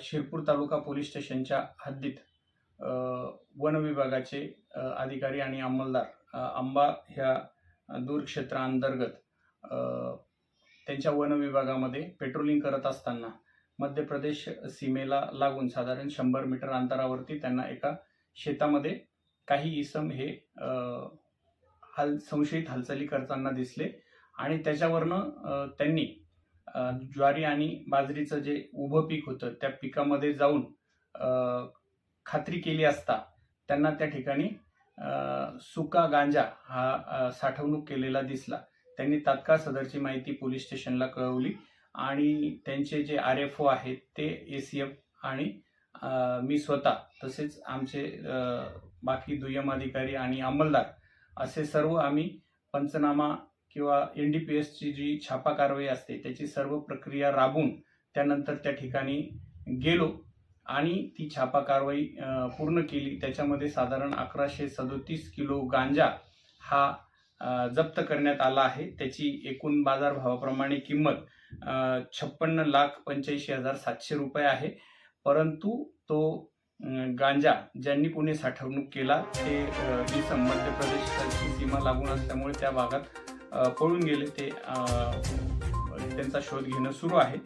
शिरपूर तालुका police स्टेशनच्या हद्दीत one विभागाचे अधिकारी आणि अंमलदार आंबा ह्या दूरक्षेत्रांतर्गत क्षेत्रांतर्गत त्यांच्या वन विभागामध्ये पेट्रोलिंग करत असताना मध्य प्रदेश सीमेला लागून साधारण शंभर मीटर अंतरावरती त्यांना एका शेतामध्ये काही इसम हे हाल संशयित हालचाली करताना दिसले आणि त्याच्यावरनं त्यांनी ज्वारी आणि बाजरीचं जे उभं पीक होतं त्या पिकामध्ये जाऊन खात्री केली असता त्यांना त्या ठिकाणी सुका गांजा हा साठवणूक केलेला दिसला. त्यांनी तात्काळ सदरची माहिती पोलीस स्टेशनला कळवली आणि त्यांचे जे आर एफ ओ आहेत ते ए सी एफ आणि मी स्वतः तसेच आमचे बाकी दुय्यम अधिकारी आणि अंमलदार असे सर्व आम्ही पंचनामा किंवा एन डी पी एसची जी छापा कारवाई असते त्याची सर्व प्रक्रिया राबून त्यानंतर त्या ठिकाणी गेलो आणि ती छापा कारवाई पूर्ण केली. त्याच्यामध्ये साधारण अकराशे सदोतीस किलो गांजा हा जप्त करण्यात आला आहे. त्याची एकूण बाजारभावाप्रमाणे किंमत छप्पन्न लाख पंच्याऐंशी हजार सातशे रुपये आहे. परंतु तो गांजा ज्यांनी कोणी साठवणूक केला ते इसम मध्य प्रदेशची सीमा लागून असल्यामुळे त्या भागात पळून गेले ते त्यांचा शोध घेणं सुरू आहे.